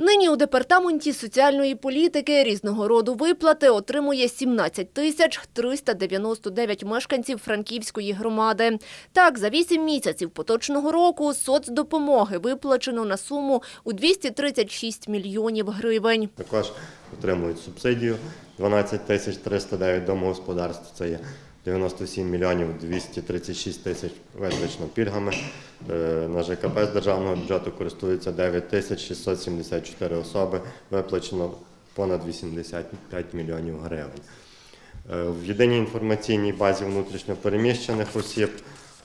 Нині у департаменті соціальної політики різного роду виплати отримує 17 тисяч 399 мешканців Франківської громади. Так, за 8 місяців поточного року соцдопомоги виплачено на суму у 236 мільйонів гривень. Також отримують субсидію 12 тисяч 309 домогосподарств. Це є 97 мільйонів 236 тисяч визначено пільгами. Е, На ЖКП з державного бюджету користуються 9 тисяч 674 особи. Виплачено понад 85 мільйонів гривень. Е, В єдиній інформаційній базі внутрішньопереміщених осіб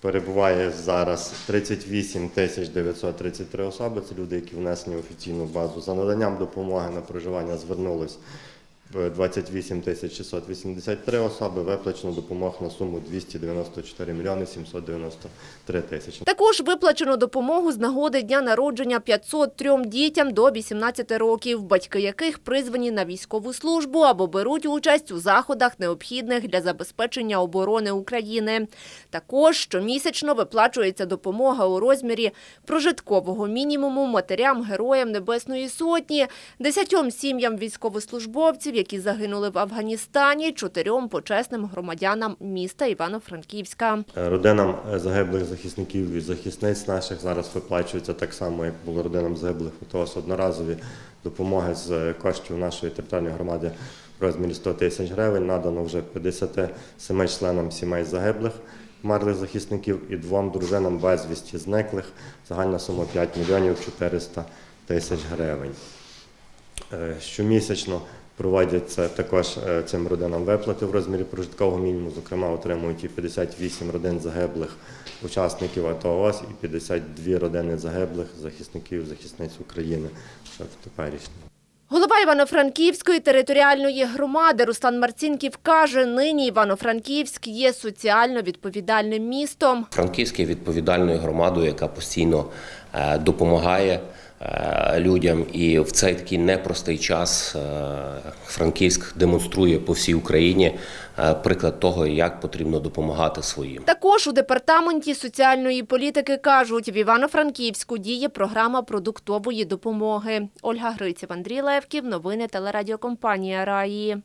перебуває зараз 38 тисяч 933 особи. Це люди, які внесені в офіційну базу. За наданням допомоги на проживання звернулось е, 28 тисяч 683 особи. Виплачено допомог на суму 294 мільйони 793 тисячі. Також виплачено допомогу з нагоди дня народження 503 дітям до 18 років, батьки яких призвані на військову службу або беруть участь у заходах, необхідних для забезпечення оборони України. Також щомісячно виплачується допомога у розмірі прожиткового мінімуму матерям героям Небесної Сотні, десятьом сім'ям військовослужбовців, які загинули в Афганістані, чотирьом почесним громадянам міста Івано-Франківська. Родинам загиблих захисників і захисниць наших зараз виплачується так само, як було родинам загиблих УТОС одноразові допомоги з коштів нашої територіальної громади в розмірі 100 тисяч гривень. Надано вже 57 членам сімей загиблих мерлих захисників і двом дружинам безвісті зниклих. Загальна сума 5 мільйонів 400 тисяч гривень. Е, Щомісячно проводяться також е, цим родинам виплати в розмірі прожиткового мінімуму. Зокрема, отримують і 58 родин загиблих учасників АТО ООС і 52 родини загиблих захисників захисниць України ще в теперішньому. Голова Івано-Франківської територіальної громади Руслан Марцінків каже, нині Івано-Франківськ є соціально відповідальним містом. Франківськ є відповідальною громадою, яка постійно е, допомагає людям. І в цей такий непростий час е, Франківськ демонструє по всій Україні е, приклад того, як потрібно допомагати своїм. Також у департаменті соціальної політики кажуть, в Івано-Франківську діє програма продуктової допомоги. Ольга Гриців, Андрій Левків, новини телерадіокомпанія Раї.